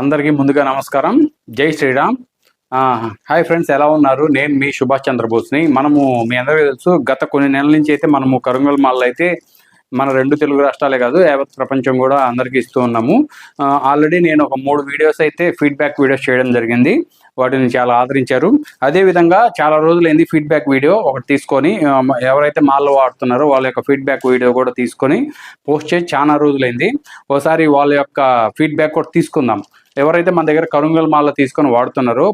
అందరికీ ముందుగా నమస్కారం. జై శ్రీరామ్. హాయ్ ఫ్రెండ్స్ ఎలా ఉన్నారు? నేను మీ సుభాష్ చంద్రబోస్ని. మనము మీ అందరికీ తెలుసు గత కొన్ని నెలల నుంచి అయితే మనము కరుంగల్ మాల్లో అయితే మన రెండు తెలుగు రాష్ట్రాలే కాదు యావత్ ప్రపంచం కూడా అందరికీ ఇస్తూ ఉన్నాము. ఆల్రెడీ నేను ఒక మూడు వీడియోస్ అయితే ఫీడ్బ్యాక్ వీడియోస్ చేయడం జరిగింది. వాటిని చాలా ఆదరించారు. అదేవిధంగా చాలా రోజులైంది ఫీడ్బ్యాక్ వీడియో ఒకటి తీసుకొని ఎవరైతే మాల్లో వాడుతున్నారో వాళ్ళ యొక్క ఫీడ్బ్యాక్ వీడియో కూడా తీసుకొని పోస్ట్ చేసి చాలా రోజులైంది. ఒకసారి వాళ్ళ యొక్క ఫీడ్బ్యాక్ కూడా తీసుకుందాం. ఎవరైతే మన దగ్గర కరుంగల్ మాల తీసుకొని వాడుతున్నారో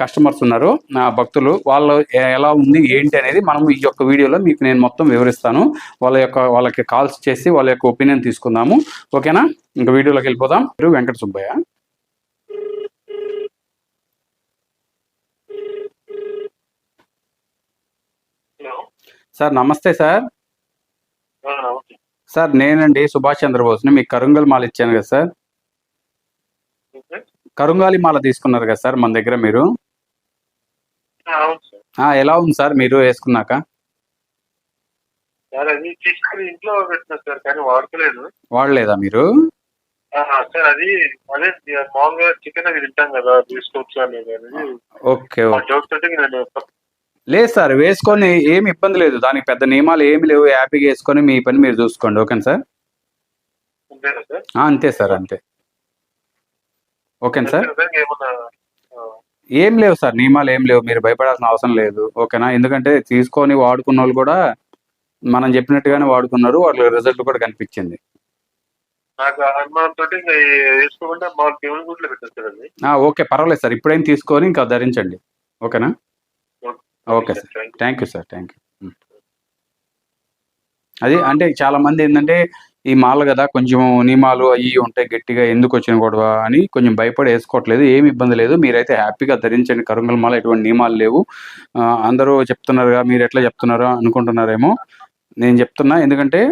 కస్టమర్స్ ఉన్నారు భక్తులు వాళ్ళు ఎలా ఉంది ఏంటి అనేది మనం ఈ యొక్క వీడియోలో మీకు నేను మొత్తం వివరిస్తాను. వాళ్ళ యొక్క వాళ్ళకి కాల్స్ చేసి వాళ్ళ యొక్క ఒపీనియన్ తీసుకుందాము. ఓకేనా? ఇంకా వీడియోలోకి వెళ్ళిపోదాం. మీరు వెంకట సుబ్బయ్య. సార్ నమస్తే సార్. సార్ నేనండి సుభాష్ చంద్రబోస్ని. మీకు కరుంగల్ మాల ఇచ్చాను కదా సార్. కరుంగాలి మాల తీసుకున్నారు కదా సార్ మన దగ్గర మీరు? ఎలా ఉంది సార్ మీరు వేసుకున్నాక? ఇంట్లో పెట్టిన సార్ కానీ వాడలేదా మీరు? సార్ అది అదే మామూలుగా చికెన్ తింటాం కదా తీసుకోవచ్చు అనేది ఓకే ఓకే. నేను లేదు సార్ వేసుకొని ఏమి ఇబ్బంది లేదు. దానికి పెద్ద నియమాలు ఏమి లేవు. హ్యాపీగా వేసుకొని మీ పని మీరు చూసుకోండి. ఓకేనా సార్? అంతే సార్ అంతే. ఓకేనా సార్. ఏం లేవు సార్ నియమాలు ఏం లేవు మీరు భయపడాల్సిన అవసరం లేదు ఓకేనా? ఎందుకంటే తీసుకొని వాడుకున్న వాళ్ళు కూడా మనం చెప్పినట్టుగానే వాడుకున్నారు వాళ్ళ రిజల్ట్ కూడా కనిపించింది. ఓకే పర్వాలేదు సార్ ఇప్పుడేం తీసుకొని ఇంకా ధరించండి ఓకేనా? Okay sir thank you sir thank you అది అంటే చాలా మంది ఏంటంటే ఈ మాల కదా కొంచెం నియమాలు అవి ఉంటాయి గట్టిగా ఎందుకు వచ్చిన గొడవ అని కొంచెం భయపడి వేసుకోవట్లేదు ఏమి ఇబ్బంది లేదు. మీరైతే హ్యాపీగా ధరించండి. కరుంగల్ మాల ఎటువంటి నియమాలు లేవు. అందరూ చెప్తున్నారుగా మీరు ఎట్లా చెప్తున్నారో అనుకుంటున్నారేమో. నేను చెప్తున్నా ఎందుకంటే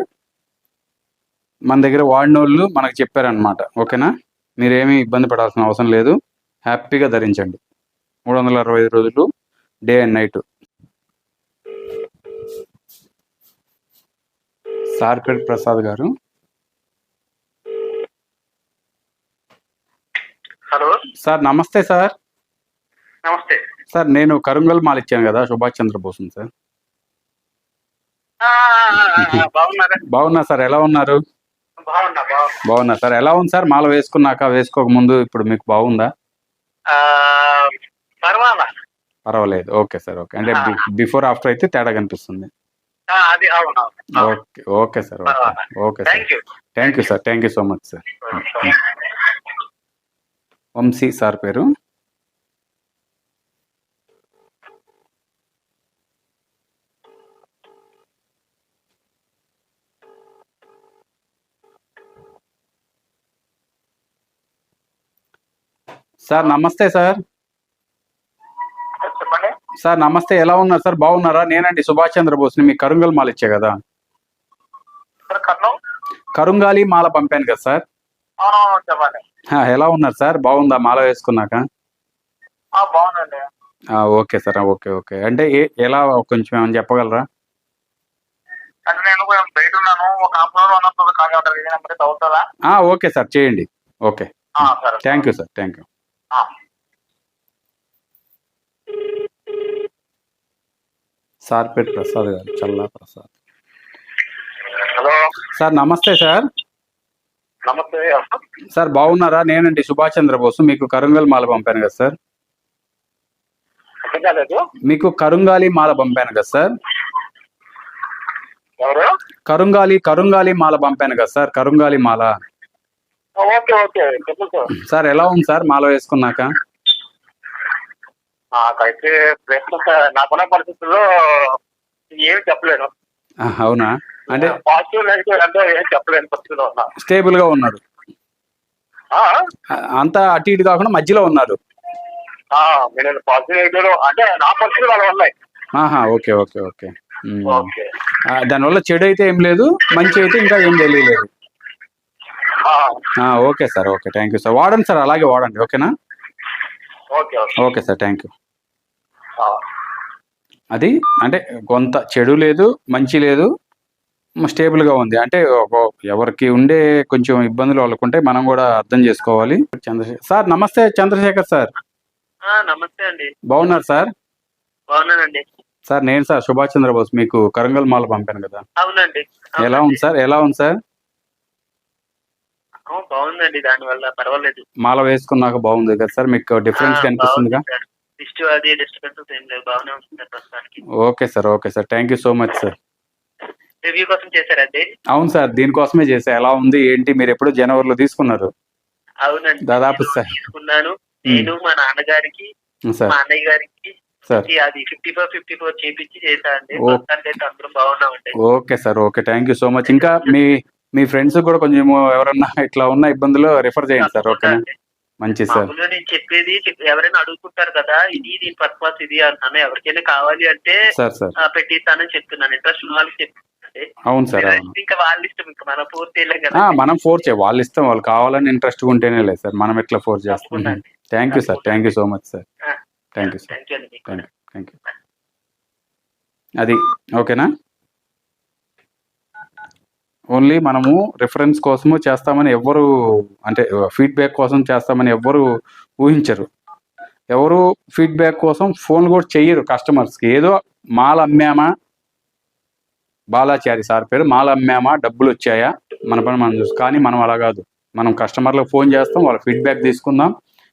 మన దగ్గర వాడిన వాళ్ళు మనకు చెప్పారనమాట ఓకేనా? మీరేమీ ఇబ్బంది పడాల్సిన అవసరం లేదు. హ్యాపీగా ధరించండి. మూడు వందల అరవై ఐదు రోజులు day and night. Sarpet Prasad గారు. హలో. సార్ నమస్తే సార్. నమస్తే. సార్ నేను కరుంగల్ మాల్ ఇచ్చాను కదా సుభాష్ చంద్రబోస్ సార్. బాగున్నా సార్ ఎలా ఉన్నారు? బాగున్నా సార్ ఎలా ఉంది సార్? మాల వేసుకున్నాక వేసుకోక ముందు ఇప్పుడు మీకు బాగుందా? పర్వాలేదు. Okay sir okay. అంటే బిఫోర్ ఆఫ్టర్ అయితే తేడా కనిపిస్తుంది. Okay okay sir okay. Okay sir. Thank you sir thank you so much sir. Vamshi sir పేరు. సార్ నమస్తే సార్. చెప్పండి. సార్ నమస్తే. ఎలా ఉన్నారు సార్? బాగున్నారా? నేనండి సుభాష్ చంద్రబోస్ని మీకు కరుంగల్ మాల ఇచ్చా కదా? కరుంగాలి మాల పంపాను కదా సార్. ఎలా ఉన్నారు సార్? బాగుందా? మాల వేసుకున్నాక? బాగుందండి ఓకే సార్. Okay okay. అంటే ఎలా కొంచెం ఏమైనా చెప్పగలరా? అంటే నేను కొంచెం బయట ఉన్నాను. ఒక హాఫ్ అవర్ వన్ అవర్ ఖాళీ ఉంటుంది ఇది నెంబర్ అవుతుందా ఓకే సార్. చేయండి. ఓకే. సరే. Thank you sir. Thank you. Sarpet Prasad గారు. చల్లా ప్రసాద్. హలో. సార్ నమస్తే సార్. నమస్తే. సార్ బాగున్నారా? నేనండి సుభాష్ చంద్రబోస్. మీకు కరుంగల్ మాల పంపాను కదా సార్? మీకు కరుంగాలి మాల పంపాను కదా సార్? కరుంగాలి కరుంగాలి మాల పంపాను కదా సార్ కరుంగాలి మాల. సార్. ఎలా ఉంది సార్ మాల వేసుకున్నాక? నాకున్న పరిస్థితుల్లో ఏమి చెప్పలేను. అవునా? అంటే పాజిటివ్ నెగిటివ్ అంటే ఏం చెప్పలేను పరిస్థితిలో ఉన్నా. స్టేబుల్గా ఉన్నారు ఆ, అంతా అటు ఇటు కాకుండా మధ్యలో ఉన్నారు నేను పాజిటివ్ నెగిటివ్ అంటే నా పరిస్థితులు అలా ఉన్నాయి. ఆహా ఓకే ఓకే ఓకే. దానివల్ల చెడు అయితే ఏం లేదు మంచి అయితే ఇంకా ఏం తెలియలేదు. Okay sir okay thank you sir. వాడండి సార్ అలాగే వాడండి ఓకేనా? Okay sir thank you. అది అంటే కొంత చెడు లేదు మంచి లేదు స్టేబుల్గా ఉంది. అంటే ఎవరికి ఉండే కొంచెం ఇబ్బందులు వాళ్ళకు ఉంటే మనం కూడా అర్థం చేసుకోవాలి. చంద్రశేఖర్ సార్ నమస్తే చంద్రశేఖర్ సార్. నమస్తే అండి. బాగున్నారు సార్? బాగున్నానండి. సార్ నేను సార్ సుభాష్ చంద్రబోస్ మీకు కరంగల్ మాల పంపాను కదా. అవునండి. ఎలా ఉంది సార్? ఎలా ఉంది సార్? బాగుందండి. దానివల్ల పర్వాలేదు. మాల వేసుకున్నాక బాగుంది కదా సార్? మీకు డిఫరెన్స్ కనిపిస్తుందిగా? ప్రస్తుతానికి. Okay sir okay sir. Thank you so much sir. Review కోసం చేశారండి? అవును సార్ దీనికోసమే చేసా ఎలా ఉంది ఏంటి మీరు ఎప్పుడు జనవరిలో తీసుకున్నారు? అవునండి. దాదాపు సార్. తీసుకున్నాను. నేను మా నాన్నగారికి మా అన్నయ్య గారికి అది ఫిఫ్టీ ఫోర్ ఫిఫ్టీ ఫోర్ చేపించి చేశా అండి. ఓ. ప్రస్తుతానికి అయితే అందరూ బాగున్నామండి. Okay sir okay. Thank you so much ఇంకా మీ మీ ఫ్రెండ్స్ కూడా కొంచెం ఎవరన్నా ఇట్లా ఉన్న ఇబ్బందులు రిఫర్ చేయండి సార్ అండి. మంచిది సార్. నేను చెప్పేది చెప్- ఎవరైనా అడుగుతుంటారు కదా ఇది దీని పర్పస్ ఇది అంటున్నాను ఎవరికైనా కావాలి అంటే సార్ పెట్టిస్తానని చెప్తున్నాను. ఇంట్రెస్ట్ ఉన్న వాళ్ళకి అవును సార్ అవును. ఇంకా వాళ్ళ ఇష్టం ఇంకా మన కదా. మనం ఫోర్స్ చేయ వాళ్ళు ఇస్తాం వాళ్ళు కావాలని ఇంట్రెస్ట్ ఉంటేనే లేదు సార్ మనం ఎట్లా ఫోర్స్ చేస్తాం. తప్పకుండా అండి. Thank you sir thank you so much sir thank you sir. Thank you అది ఓకేనా? ఓన్లీ మనము రిఫరెన్స్ కోసము చేస్తామని ఎవ్వరు అంటే ఫీడ్బ్యాక్ కోసం చేస్తామని ఎవ్వరు ఊహించరు. ఎవరు ఫీడ్బ్యాక్ కోసం ఫోన్ కూడా చెయ్యరు కస్టమర్స్కి ఏదో మాల అమ్మామా బాలాచారి సార్ పేరు. మాల అమ్మామా డబ్బులు వచ్చాయా మన పని మనం చూసి కానీ మనం అలా కాదు. మనం కస్టమర్లకు ఫోన్ చేస్తాం వాళ్ళ ఫీడ్బ్యాక్ తీసుకుందాం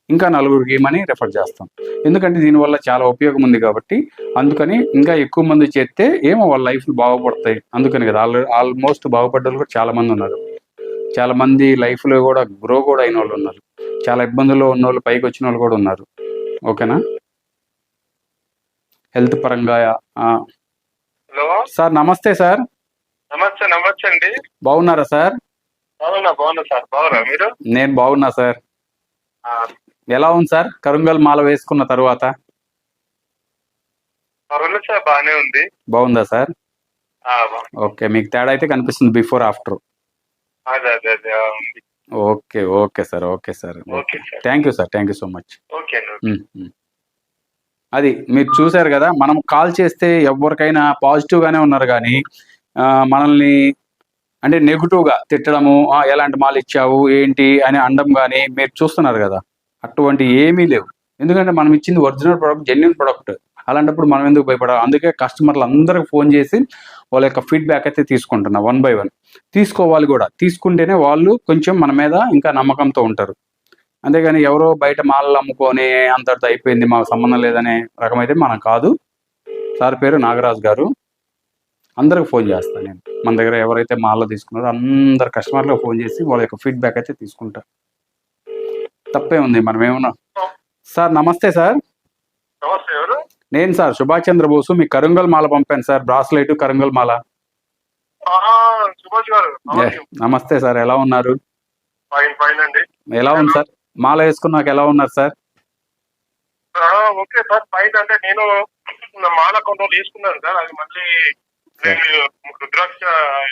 ఇంకా నలుగురికి ఏమని రెఫర్ చేస్తాం. ఎందుకంటే దీనివల్ల చాలా ఉపయోగం ఉంది కాబట్టి అందుకని ఇంకా ఎక్కువ మంది చేస్తే ఏమో వాళ్ళ లైఫ్ బాగుపడతాయి. అందుకని కదా ఆల్ ఆల్మోస్ట్ బాగుపడ్డ వాళ్ళు కూడా చాలా మంది ఉన్నారు. చాలా మంది లైఫ్లో కూడా గ్రో కూడా అయిన వాళ్ళు ఉన్నారు. చాలా ఇబ్బందుల్లో ఉన్న వాళ్ళు పైకి వచ్చిన వాళ్ళు కూడా ఉన్నారు. ఓకేనా? హెల్త్ పరంగా హలో? సార్ నమస్తే సార్. నమస్తే నమస్తే అండి. బాగున్నారా సార్? బాగున్నా బాగున్నా సార్. బాగున్నా మీరు? నేను బాగున్నా సార్. ఎలా ఉంది సార్? కరుంగల్ మాల వేసుకున్న తర్వాత? పర్వాలేదు సార్ బాగానే ఉంది. బాగుందా సార్. ఓకే మీకు తేడా అయితే కనిపిస్తుంది before after. Okay okay sir okay sir. Thank you sir thank you so much. Okay. అది మీరు చూశారు కదా మనం కాల్ చేస్తే ఎవరికైనా పాజిటివ్గానే ఉన్నారు కానీ మనల్ని అంటే నెగిటివ్గా తిట్టడము ఎలాంటి మాల్ ఇచ్చావు ఏంటి అని అనడం కానీ మీరు చూస్తున్నారు కదా అటువంటి ఏమీ లేవు. ఎందుకంటే మనం ఇచ్చింది ఒరిజినల్ ప్రోడక్ట్ జెన్యున్ ప్రోడక్ట్ అలాంటప్పుడు మనం ఎందుకు భయపడాలి? అందుకే కస్టమర్లు అందరికి ఫోన్ చేసి వాళ్ళ యొక్క ఫీడ్బ్యాక్ అయితే తీసుకుంటున్నా వన్ బై వన్ తీసుకోవాలి కూడా. తీసుకుంటేనే వాళ్ళు కొంచెం మన మీద ఇంకా నమ్మకంతో ఉంటారు. అంతేగాని ఎవరో బయట మాలలు అమ్ముకొని అంతటితో అయిపోయింది మాకు సంబంధం లేదనే రకమైతే మనం కాదు. సార్ పేరు నాగరాజు గారు. అందరికి ఫోన్ చేస్తాను నేను. మన దగ్గర ఎవరైతే మాల్లో తీసుకున్నారో అందరు కస్టమర్లకు ఫోన్ చేసి వాళ్ళ యొక్క ఫీడ్బ్యాక్ అయితే తీసుకుంటా. తప్పే ఉంది మనం ఏమన్నా. సార్ నమస్తే సార్. నేను సార్ సుభాష్ చంద్ర బోసు. మీ కరుంగల్ మాల పంపాను సార్ బ్రాస్లైట్ కరుంగల్ మాల. నమస్తే సార్ ఎలా ఉన్నారు? ఎలా ఉంది సార్? మాల వేసుకున్నాక ఎలా ఉన్నారు సార్? Okay sir fine. అంటే నేను మాల రోజులు తీసుకున్నాను సార్. అది మళ్ళీ నేను రుద్రాక్ష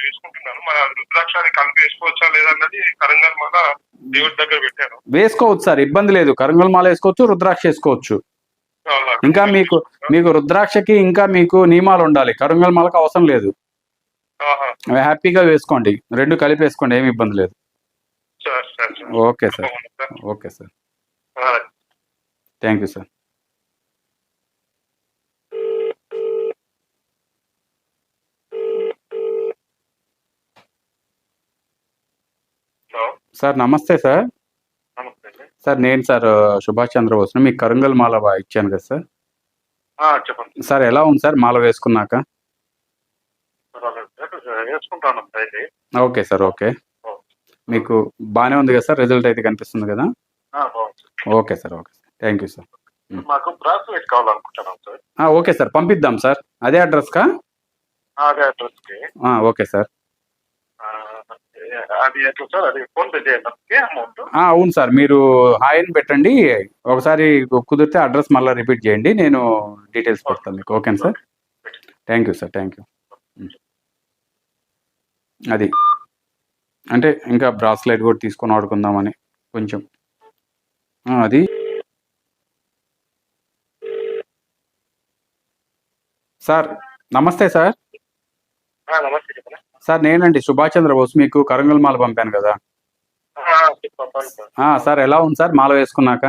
వేసుకుంటున్నాను. మన రుద్రాక్ష అది కలిపి వేసుకోవచ్చా లేదన్నది కరంగల్ మాల దేవుడి దగ్గర పెట్టాను. వేసుకోవచ్చు సార్ ఇబ్బంది లేదు. కరుంగల్ మాల వేసుకోవచ్చు రుద్రాక్ష వేసుకోవచ్చు? ఇంకా మీకు మీకు రుద్రాక్షకి ఇంకా మీకు నియమాలు ఉండాలి. కరుంగల్ మాలకు అవసరం లేదు. హ్యాపీగా వేసుకోండి. రెండు కలిపి వేసుకోండి ఏమి ఇబ్బంది లేదు. Okay sir. Okay sir. Thank you sir. Sir నమస్తే సార్. సార్ నేను సార్ సుభాష్ చంద్రబోస్ మీకు కరుంగల్ మాల ఇచ్చాను కదా సార్. చెప్పండి. సార్ ఎలా ఉంది సార్ మాల వేసుకున్నాక? Okay sir okay. మీకు బాగానే ఉంది కదా సార్? రిజల్ట్ అయితే కనిపిస్తుంది కదా? Okay sir okay sir. Thank you sir. మాకు బ్రాస్లెట్ కావాలనుకుంటున్నాం సార్. Okay sir. పంపిద్దాం సార్. అదే అడ్రస్కా ఆ, అదే అడ్రస్కి. Okay sir. అది ఎట్లా సార్? అది ఫోన్ పే చేయాలి అమౌంట్. అవును సార్. మీరు హాయ్ అని పెట్టండి. ఒకసారి కుదిరితే అడ్రస్ మళ్ళీ రిపీట్ చేయండి. నేను డీటెయిల్స్ పెడతాను మీకు. ఓకేనా sir? Thank you sir. Thank you. అది. అంటే ఇంకా బ్రాస్లైట్ కూడా తీసుకొని ఆడుకుందామని కొంచెం. అది. సార్ నమస్తే సార్. సార్ నేనండి సుభాష్ చంద్రబోస్ మీకు కరంగల్ మాల పంపాను కదా. సార్. ఎలా ఉంది సార్? మాల వేసుకున్నాక?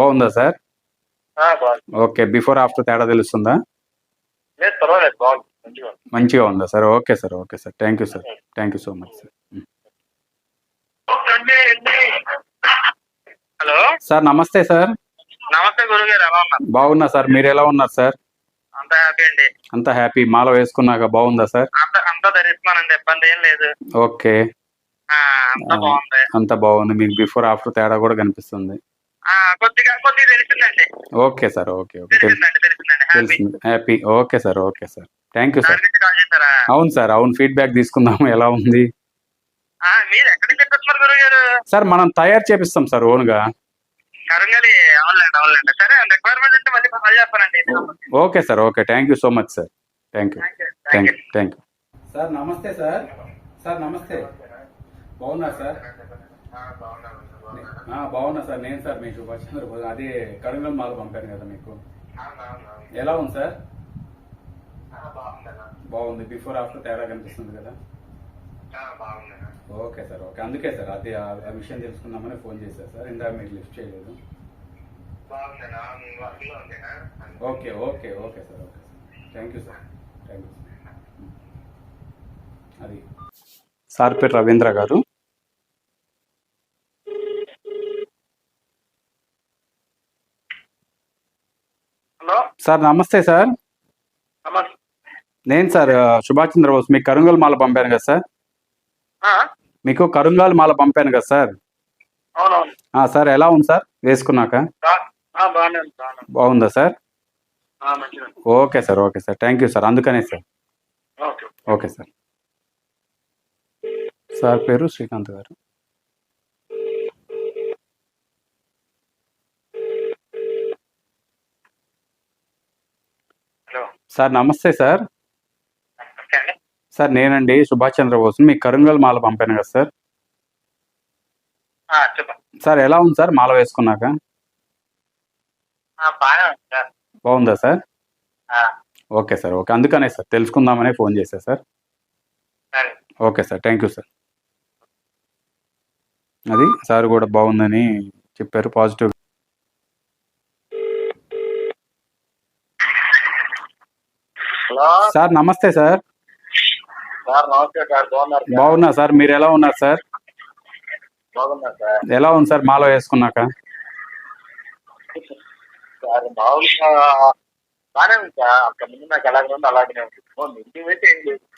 బాగుంది. సార్? ఓకే బిఫోర్ ఆఫ్టర్ తేడా తెలుస్తుందా? మంచిగా ఉంది. Sir? Okay sir okay sir. Thank you sir thank you so much sir hello? Sir నమస్తే సార్. నమస్తే గురుగారు ఎలా ఉన్నారు? బాగున్నా సార్. మీరు ఎలా ఉన్నారు సార్? అంత హ్యాపీ అండి. అంత హ్యాపీ మాల వేసుకున్నాక బాగుందా సార్? అంత అంతా ధరిస్తున్నానండి ఇబ్బంది ఏం లేదు. ఓకే. అంతా బాగుంది. అంత బాగుంది. మీకు బిఫోర్ ఆఫ్టర్ తేడా కూడా కనిపిస్తుంది. కొద్దిగా కొద్దిగా తెలిసిందండి. Okay sir okay okay. తెల్- తెలిసిందండి తెలిసిందండి. హ్యాపీ తెలిసింది. Happy okay sir okay sir. Thank you sir అవును సార్ అవును ఫీడ్బ్యాక్ తీసుకుందాము ఎలా ఉంది? సార్ మనం తయారు చేపిస్తాం సార్ ఓన్గా. కరంగలి అవునులేండి అవునులేండి సరే రిక్వైర్మెంట్ ఉంటే మళ్ళీ కాల్ చేస్తానండి. ఇది నెంబర్కి. Okay. Sir okay thank you so much sir thank you thank. You thank you sir నమస్తే సార్ సార్ నమస్తే. బాగున్నా సార్ ఆ, బాగున్నాను సార్, బాగున్నాను. ఆ, బాగున్నా సార్ నేను సార్ మీ సుభాష్ చంద్రబోస్. అదే కడుగల్ మాల పంపాను కదా మీకు. ఎలా ఉంది సార్. బాగుంది బిఫోర్ ఆఫ్టర్ తేడా కనిపిస్తుంది కదా? ఆ, బాగుందన్నా. Okay sir okay. అందుకే సార్ అది ఆ విషయం తెలుసుకుందామని ఫోన్ చేశారు సార్. ఇందాక మీరు లిఫ్ట్ చేయలేదు? Okay okay okay sir okay sir. Thank you sir. Thank you అది. సార్ పేరు రవీంద్ర గారు. హలో. సార్ నమస్తే సార్. నమస్తే నేను సార్ సుభాష్ చంద్రబోస్ మీకు కరుంగల్ మాల పంపాను కదా సార్? మీకు కరుంగాల్ మాల పంపాను కదా సార్? సార్ ఎలా ఉంది సార్? వేసుకున్నాక. బాగుందా sir. Okay sir okay sir. Thank you sir అందుకనే సార్. Okay sir. సార్ పేరు శ్రీకాంత్ గారు. హలో. సార్ నమస్తే సార్. సార్ నేనండి సుభాష్ చంద్రబోస్ మీకు కరుంగల్ మాల పంపాను కదా సార్. సార్ ఎలా ఉంది సార్ మాల వేసుకున్నాక? బాగుందా సార్? Okay sir okay. అందుకనే సార్ తెలుసుకుందామనే ఫోన్ చేశా సార్. సరే. Okay sir thank you sir. అది సార్ కూడా బాగుందని చెప్పారు పాజిటివ్. హలో. సార్ నమస్తే సార్ సార్ నమస్తే సార్ బాగున్నారు సార్? బాగున్నా సార్ మీరు ఎలా ఉన్నారు సార్? ఎలా ఉంది సార్ మాల వేసుకున్నాక?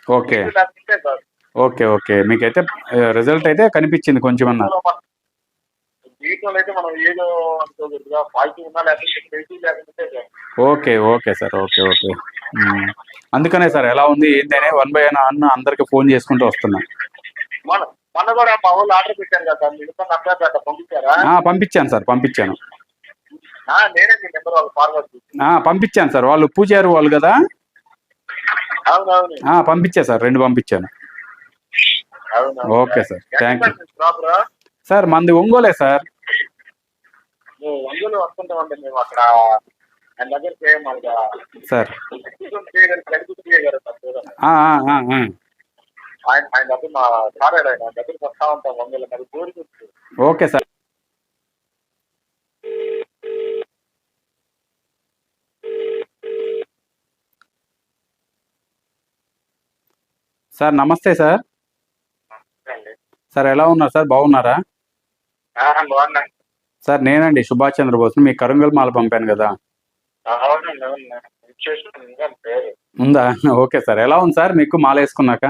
ఓకే. Okay okay. మీకైతే రిజల్ట్ అయితే కనిపించింది కొంచెం అన్నారు జీవితంలో అయితే మనం ఏదో అనుకోకూడదుగా. పాజిటివ్ ఉన్నా లేకపోతే okay okay sir okay okay. అందుకనే సార్ ఎలా ఉంది ఏంటనే వన్ బై వన్ అన్న అందరికి ఫోన్ చేసుకుంటూ వస్తున్నా. మన మొన్న కూడా మా వాళ్ళు ఆర్డర్ పెట్టారు కదా మీరు పెట్ట పంపించారా? పంపించాను సార్ పంపించాను. నేనే మీ నెంబర్ వాళ్ళు ఫార్వర్డ్ పంపించాను సార్ వాళ్ళు పూజారు వాళ్ళు కదా? అవునవును. పంపించా సార్ రెండు పంపించాను. Okay sir thank you. Sir మంది ఒంగోలే సార్. వందలు వస్తుంటామండి మేము అక్కడ. ఆయన దగ్గర సార్. ఆయన ఆయన దగ్గర మా సార్ ఆయన దగ్గరికి వస్తా ఉంటాం వందలు మరి ఉంది. Okay sir. సార్ నమస్తే సార్. సార్ ఎలా ఉన్నారు సార్? బాగున్నారా? ఆ, బాగున్నా. సార్ నేనండి సుభాష్ చంద్రబోస్ మీ కరుంగల్ మాల పంపాను కదా. ఉందా ఓకే సార్. ఎలా ఉంది సార్? మీకు మాల వేసుకున్నాక?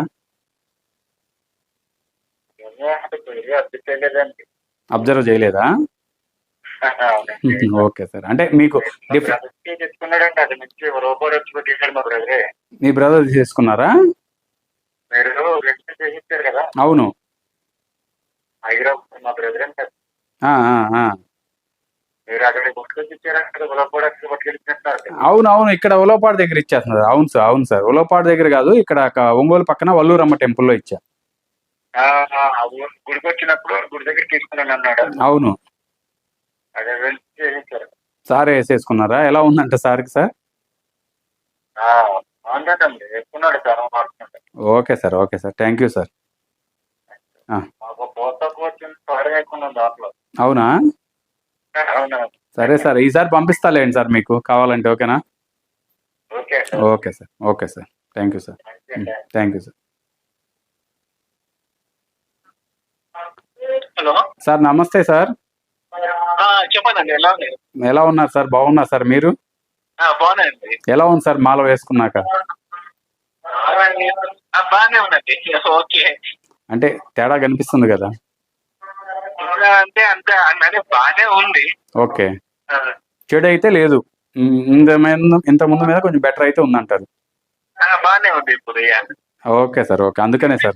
అబ్జర్వ్ చేయలేదా. Okay sir. అంటే మీకు మా బ్రదరే. తీసుకున్నారా? అవును. మా బ్రదర్ అవును అవును ఇక్కడ ఉలవపాడు దగ్గర ఇచ్చేస్తున్నారు. అవును సార్ అవును సార్. ఉలవపాడు దగ్గర కాదు ఇక్కడ ఒంగోలు పక్కన వల్లూరమ్మ టెంపుల్లో ఇచ్చా గుడికి వచ్చినప్పుడు గుడి దగ్గర తీసుకున్నాను అన్నాడు. అవును. సార్ వేసేసుకున్నారా? ఎలా ఉందంట సార్కి sir? Okay sir okay sir. Thank you sir. అవునా? సరే సార్. ఈసారి పంపిస్తాలేండి సార్ మీకు కావాలంటే ఓకేనా? Okay sir. Okay sir. Okay sir. Thank you sir. Thank you sir. Hello. Sir నమస్తే సార్. చెప్పండి ఎలా ఉన్నారు? సార్? బాగున్నారు సార్ మీరు? ఎలా ఉంది సార్ మాల వేసుకున్నాక? అంటే తేడా కనిపిస్తుంది కదా. ఇంకా అంటే అంత అంటే బాగానే ఉంది. ఓకే. చెడు అయితే లేదు. ఇంత ముందు ఇంత ముందు మీద కొంచెం బెటర్ అయితే ఉందంటారు. బాగానే ఉంది ఇప్పుడు. Okay sir okay. అందుకనే సార్.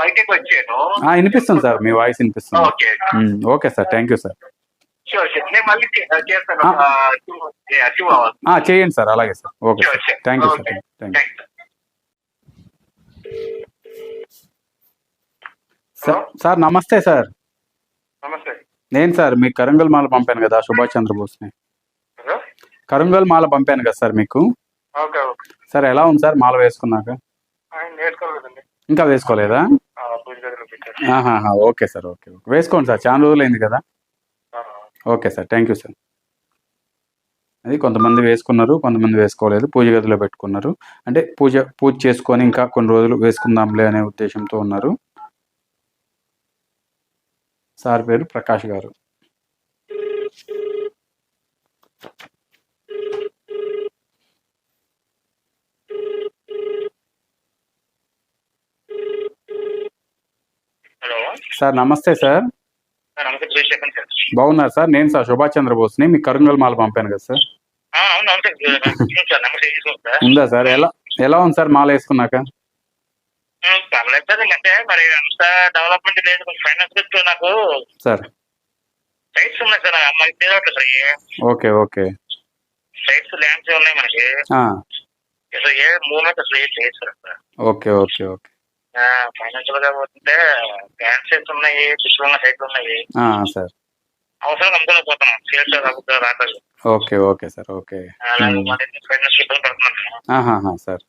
బయటకు వచ్చాను. వినిపిస్తుంది సార్ మీ వాయిస్ వినిపిస్తుంది. Okay. Sir thank you sir. చేయండి సార్ అలాగే sir. Okay sir. Thank you sir. Thank you sir sir నమస్తే సార్. నమస్తే. నేను సార్ మీకు కరంగల్ మాల పంపాను కదా సుభాష్ చంద్రబోస్ని కరంగల్ మాల పంపాను కదా సార్ మీకు? సార్ ఎలా ఉంది సార్ మాల వేసుకున్నాక? ఇంకా వేసుకోలేదా? Okay sir okay okay. వేసుకోండి సార్ చాలా రోజులైంది కదా. ఆ, okay sir thank you sir. అది కొంతమంది వేసుకున్నారు కొంతమంది వేసుకోలేదు పూజ గదిలో పెట్టుకున్నారు. అంటే పూజ పూజ చేసుకొని ఇంకా కొన్ని రోజులు వేసుకుందాంలే అనే ఉద్దేశంతో ఉన్నారు. సార్ పేరు ప్రకాష్ గారు. హలో. సార్ నమస్తే సార్. బాగున్నారు సార్. నేను సార్ సుభాష్ చంద్రబోస్ని మీకు కరంగల్ మాల పంపాను కదా సార్. ఉందా సార్? ఎలా ఎలా ఉంది సార్ మాల వేసుకున్నాక? పర్లేదు సార్ అంటే మరి అంత డెవలప్మెంట్ లేదు కొంచెం ఫైనాన్స్ నాకు సార్. సైట్స్ ఉన్నాయి సార్ మనకి తెలియట్లేదు sir okay okay. Sites lands ఉన్నాయి మనకి. అసలు ఏ మూమెంట్ అసలు ఏం లేదు సార్. Okay okay okay. ఫైనాన్షియల్గా పోతుంటే ల్యాండ్ సైట్స్ ఉన్నాయి ఫిష్ ఉన్న సైట్లు ఉన్నాయి. సార్. అవసరం అమ్ముకోలేకపోతున్నాం సేల్స్ రాకపోతే. రాలేదు ఓకే ఓకే సార్ ఓకే. పడుతున్నాను. ఆహాహా, సార్.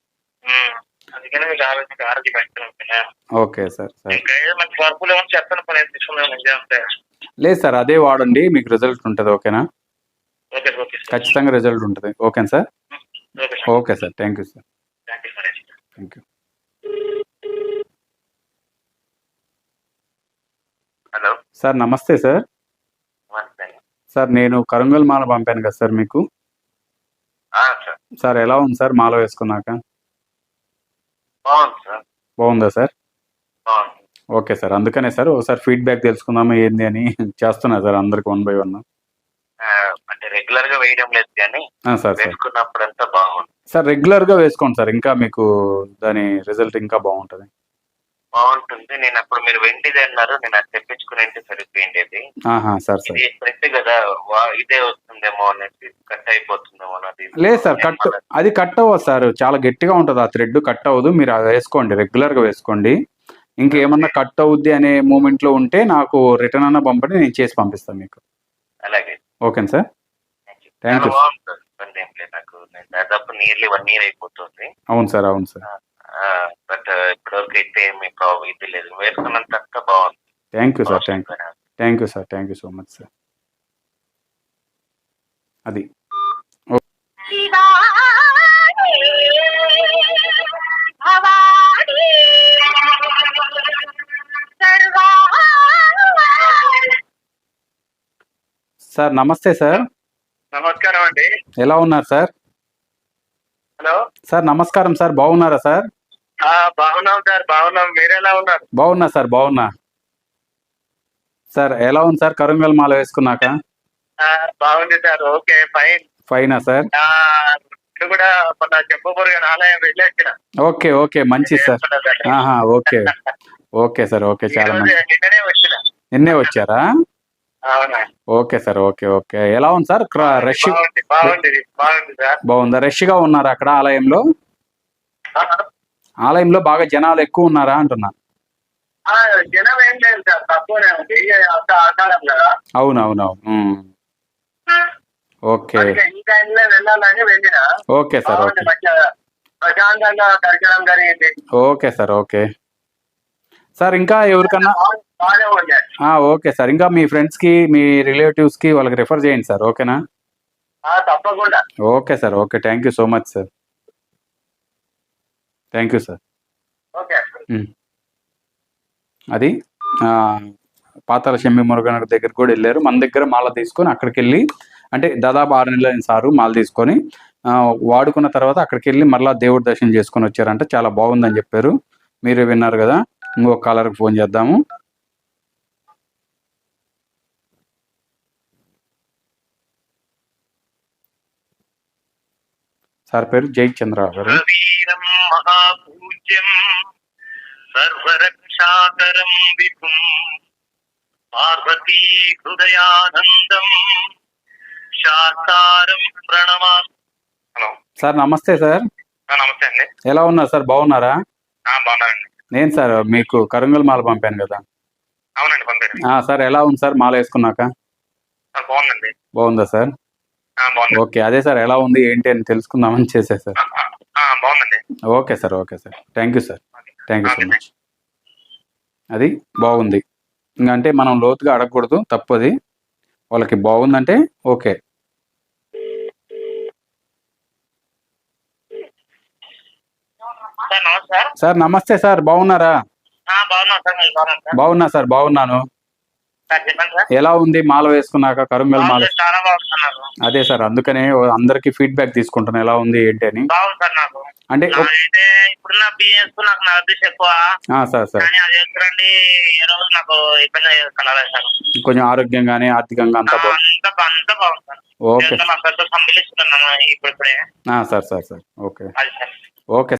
అందుకని మీకు ఆరోగ్య ఆరోగ్య పెంచుతున్నాను ఓకే సార్ సార్. ఇంకా ఏదో మంచి వర్కులు ఏమో చెప్తాను పని తీసుకున్నాను నిజం అంతే. లేదు సార్ అదే వాడండి మీకు రిజల్ట్ ఉంటుంది ఓకేనా? Okay sir okay sir. ఖచ్చితంగా రిజల్ట్ ఉంటుంది ఓకేనా sir? Okay sir. Okay sir thank you sir. Thank you sir thank you hello sir నమస్తే సార్. సార్ నేను కరంగల్ మాల పంపాను కదా సార్ మీకు. సార్ ఎలా ఉంది సార్ మాల వేసుకున్నాక? బాగుంది సార్. బాగుందా సార్? బాగుంది. Okay sir. అందుకనే సార్ ఒకసారి ఫీడ్బ్యాక్ తెలుసుకుందామా ఏంది అని చేస్తున్నా సార్ అందరికి వన్ బై వన్. ఆ, అంటే రెగ్యులర్గా వేయడం లేదు కానీ సార్ సార్. వేసుకున్నప్పుడంతా బాగుంది. సార్ రెగ్యులర్గా వేసుకోండి సార్. ఇంకా మీకు దాని రిజల్ట్ ఇంకా బాగుంటుంది. బాగుంటుంది. నేను అప్పుడు మీరు వెండిది అన్నారు. నేను అది తెప్పించుకుని అంటే సరిపోయింది అది. Sir sir. ఇది ప్రెస్ కదా. వా- ఇదే వస్తుందేమో అనేసి కట్ అయిపోతుందేమో అన్నది లేదు సార్ కట్ అది కట్ అవ్వదు సార్. చాలా గట్టిగా ఉంటుంది. ఆ థ్రెడ్ కట్ అవ్వదు. మీరు అది వేసుకోండి. రెగ్యులర్గా వేసుకోండి. ఇంకేమన్నా కట్ అవుద్ది అనే మూమెంట్లో ఉంటే నాకు రిటర్న్ అన్న పంపండి. నేను చేసి పంపిస్తాను మీకు. అలాగే. ఓకేనా సార్. థ్యాంక్ యూ చాలా బాగుంటుంది. ఇబ్బంది ఏం లేదు. నాకు నేను దాదాపు నియర్లీ వన్ ఇయర్ అయిపోతుంది. అవును సార్. అవును సార్. బట్ ఇప్పటివరకు అయితే ఏమి ప్రాబ్లం ఇది లేదు. వేసుకున్నంత అంతా బాగుంది. Thank you sir thank you thank you sir thank you so much sir అది. సార్ నమస్తే సార్ నమస్కారం అండి. ఎలా ఉన్నారు సార్ హలో? సార్ నమస్కారం సార్ బాగున్నారా సార్ బాగున్నాం సార్ బాగున్నాం. మీరు ఎలా ఉన్నారు? బాగున్నా సార్ బాగున్నా. సార్ ఎలా ఉంది సార్ కరుంగల్ మాల వేసుకున్నాక? బాగుంది సార్ ఓకే ఫైన్. ఫైనా సార్? కూడా ఆలయం వెళ్ళొచ్చిన. ఓకే ఓకే మంచి సార్. ఆహా ఓకే. ఓకే సార్ ఓకే చాలా మంచి. నిన్నే వచ్చారా? Okay sir okay okay. ఎలా ఉంది సార్? రష్ బాగుంది బాగుందా రష్గా ఉన్నారా అక్కడ ఆలయంలో? ఆలయంలో బాగా జనాలు ఎక్కువ ఉన్నారా అంటున్నా. జనం ఏం లేదు సార్ తక్కువనే ఉంది. ఆకారం కదా. అవును అవును అవును ఉమ్. ఓకే ఈ టైంలో వెళ్ళాలని వెళ్ళిన. Okay sir okay. ప్రశాంతంగా దర్శనం జరిగింది ఓకే సార్ ఓకే. సార్ ఇంకా ఎవరికన్నా ఓకే సార్. ఇంకా మీ ఫ్రెండ్స్కి మీ రిలేటివ్స్కి వాళ్ళకి రిఫర్ చేయండి సార్ ఓకేనా? తప్పకుండా. Okay sir okay. Thank you so much sir. Thank you sir okay అది ఆ, పాతాల షమ్మి మురుగన్ దగ్గరికి కూడా వెళ్ళారు. మన దగ్గర మాల తీసుకొని అక్కడికి వెళ్ళి అంటే దాదాపు ఆరు నెలలు అయిన సారు మాల తీసుకొని ఆ, వాడుకున్న తర్వాత అక్కడికి వెళ్ళి మరలా దేవుడి దర్శనం చేసుకొని వచ్చారంట. చాలా బాగుందని చెప్పారు. మీరు విన్నారు కదా. ఇంకొక కాలర్కి ఫోన్ చేద్దాము. సార్ పేరు జై చంద్ర గారు వీరం మహాపూజ్యం సర్వరక్షాకరం విభుం పార్వతీ హృదయానందం శాకారం ప్రణమా హలో సార్ నమస్తే సార్. నమస్తే అండి. ఎలా ఉన్నారు సార్? బాగున్నారా? బాగున్నానండి. నేను సార్ మీకు కరుంగల్ మాల పంపాను కదా. అవునండి పంపారు ఆ, సార్ ఎలా ఉంది సార్ మాల వేసుకున్నాక? బాగుందండి. బాగుందా సార్? ఓకే అదే సార్ ఎలా ఉంది ఏంటి అని తెలుసుకుందామని చేసే సార్. బాగుందండి. Okay sir okay sir. Thank you sir thank you so much అది బాగుంది. అంటే మనం లోతుగా అడగకూడదు తప్పది వాళ్ళకి బాగుందంటే ఓకే. సార్ నమస్తే సార్. బాగున్నారా? సార్ బాగున్నా సార్ బాగున్నాను. ఎలా ఉంది మాల వేసుకున్నాక కరుంగల్ మాల అదే సార్ అందుకనే అందరికి ఫీడ్బ్యాక్ తీసుకుంటాను ఎలా ఉంది ఏంటి అని? అంటే ఇప్పుడున్న బిఎస్ నాకు ఎక్కువ. Sir sir. కొంచెం ఆరోగ్యంగానే ఆర్థికంగా అంతా బాగుంది okay. Sir sir sir. Okay. Okay.